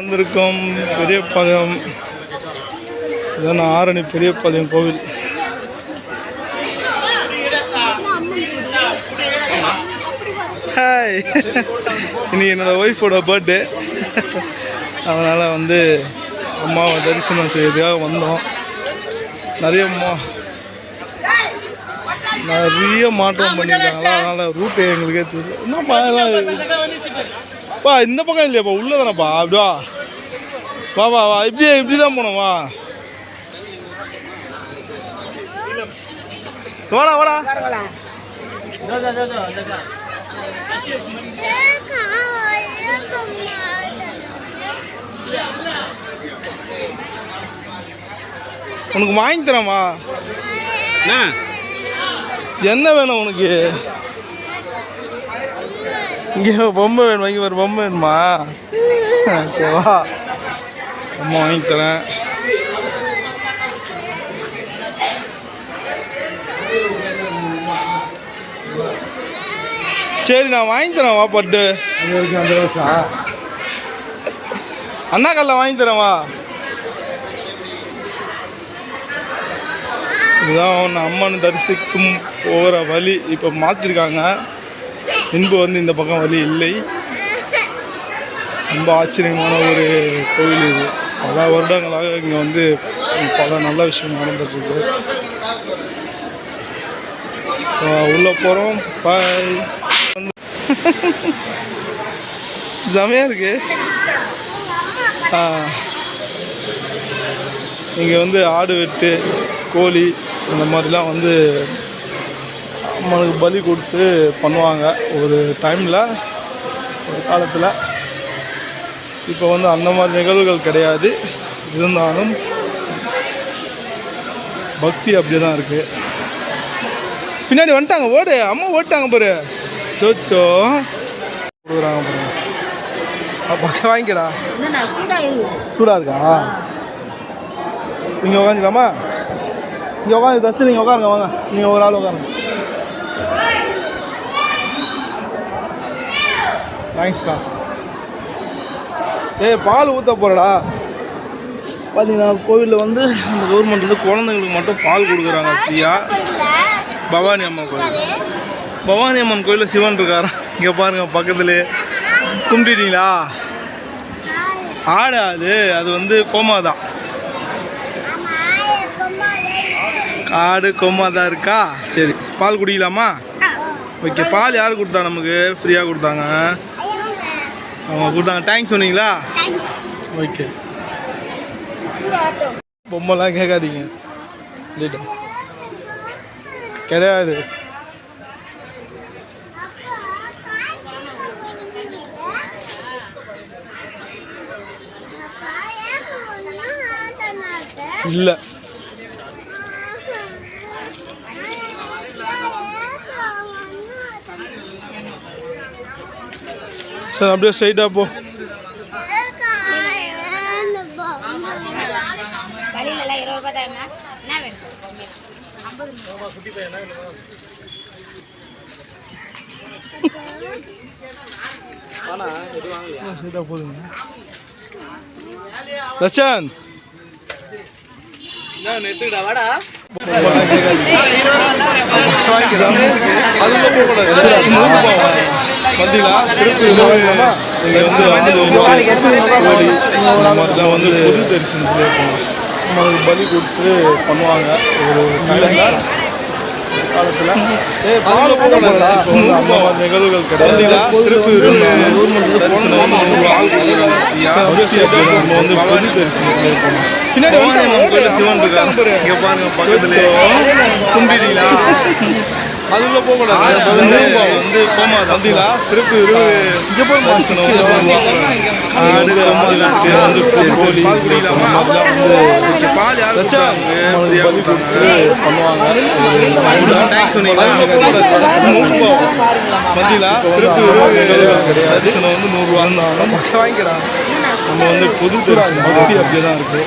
வந்திருக்கோம் பெரியபாளையம். இதான் ஆரணி பெரியபாளையம் கோவில். ஹாய் இன்னைக்கு என்னோட ஒய்ஃபோட பர்த்டே அதனால் வந்து அம்மாவை தரிசனம் செய்யறதுக்காக வந்தோம். நிறைய மா நிறைய மாற்றம் பண்ணியிருக்காங்களா அதனால் ரூட்டு எங்களுக்கே தெரியல. என்னப்பா பா இந்த பக்கம் இல்லையாப்பா உள்ள தானேப்பா அப்படியா வா. வா வா இப்படி இப்படி தான் போனோம் வா. வாடா வாடா. உனக்கு வாங்கி தரேன் வா. என்ன வேணும் உனக்கு? இங்கே பொம்மை வேணும்? இங்கே ஒரு பொம்மை வேணுமா? ஓகேவா பொம்மை வாங்கி தரேன் சரி நான் வாங்கி தரேன் வா பட்டு. அண்ணா கல்ல வாங்கி தரேன் வா. இதுதான் ஒன்று அம்மன் தரிசிக்கும் போகிற வழி. இப்போ மாற்றிருக்காங்க இன்பு வந்து இந்த பக்கம் வழி இல்லை. ரொம்ப ஆச்சரியமான ஒரு கோவில் இது. பல வருடங்களாக இங்கே வந்து பல நல்ல விஷயம் நடந்துட்டுருக்கு. உள்ளே போகிறோம் பாய் செமையாக இருக்கு. இங்கே வந்து ஆடு வெட்டு கோழி அந்த மாதிரிலாம் வந்து அம்மனுக்கு பலி கொடுத்து பண்ணுவாங்க. ஒரு டைமில் ஒரு காலத்தில். இப்போ வந்து அந்த மாதிரி நிகழ்வுகள் கிடையாது. இருந்தாலும் பக்தி அப்படியே தான் இருக்குது பின்னாடி வந்துட்டாங்க ஓடு. அம்மா ஓட்டாங்க பாரு. சோச்சோ. கொடுக்குறாங்க பாருங்க அப்பா வாங்கிக்கடா. சூடாக இருக்கா. நீங்கள் உட்காந்துக்கலாமா இங்கே உட்காந்து தச்சு நீங்கள் உட்காருங்க வாங்க. நீங்கள் ஒரு ஆள் உட்காருங்க. தேங்க்ஸ்க்கா ஏய் பால் ஊற்ற போகிறடா பார்த்தீங்கன்னா கோவிலில் வந்து நம்ம கவர்மெண்ட் வந்து குழந்தைங்களுக்கு மட்டும் பால் கொடுக்குறாங்க ஃப்ரீயாக பவானி அம்மன் கோயில். பவானி அம்மன் கோயிலில் சிவன் இருக்காரா? இங்கே பாருங்கள் பக்கத்துலேயே கும்பிட்டீங்களா? ஆடு அது அது வந்து கோமா தான் காடு கோமா தான் இருக்கா? சரி பால் குடிக்கலாமா? ஓகே பால் யார் கொடுத்தா நமக்கு? ஃப்ரீயாக கொடுத்தாங்க. அவங்க கொடுத்தாங்க. தேங்க்ஸ் சொன்னீங்களா? ஓகே. பொம்மைலாம் கேட்காதீங்க. கிடையாது. இல்லை. சரி அப்படியே ஸ்ட்ரைட்டாக போ. போதுங்க. தச்சன் அதுல போகக்கூடாது. நீங்கள் வந்து வந்து கோழி இந்த மாதிரிலாம் வந்து பொது பலி கொடுத்து பண்ணுவாங்க. ஒரு காலத்தில். பால் நிகழ்வுகள் கிடையாது. தரிசனம் நம்ம வந்து பொது தரிசனத்துலேயே போகலாம் பின்னாடி சிவன் இருக்காரு இங்கே பாருங்க பக்கத்துலேயே. கும்பிட்டீங்களா அதுல போக கூடாது வந்து போமா வந்தீங்களா சிறப்பு இங்க போய் கோழி பால் யார் கொடுத்து பண்ணுவாங்க சொன்னீங்களா வந்தீங்களா சிறப்பு கிடையாது வந்து நூறுரூவா வாங்கிக்கிறாங்க நம்ம வந்து பொது தரிசனம் பக்தி அப்படியே தான் இருக்கு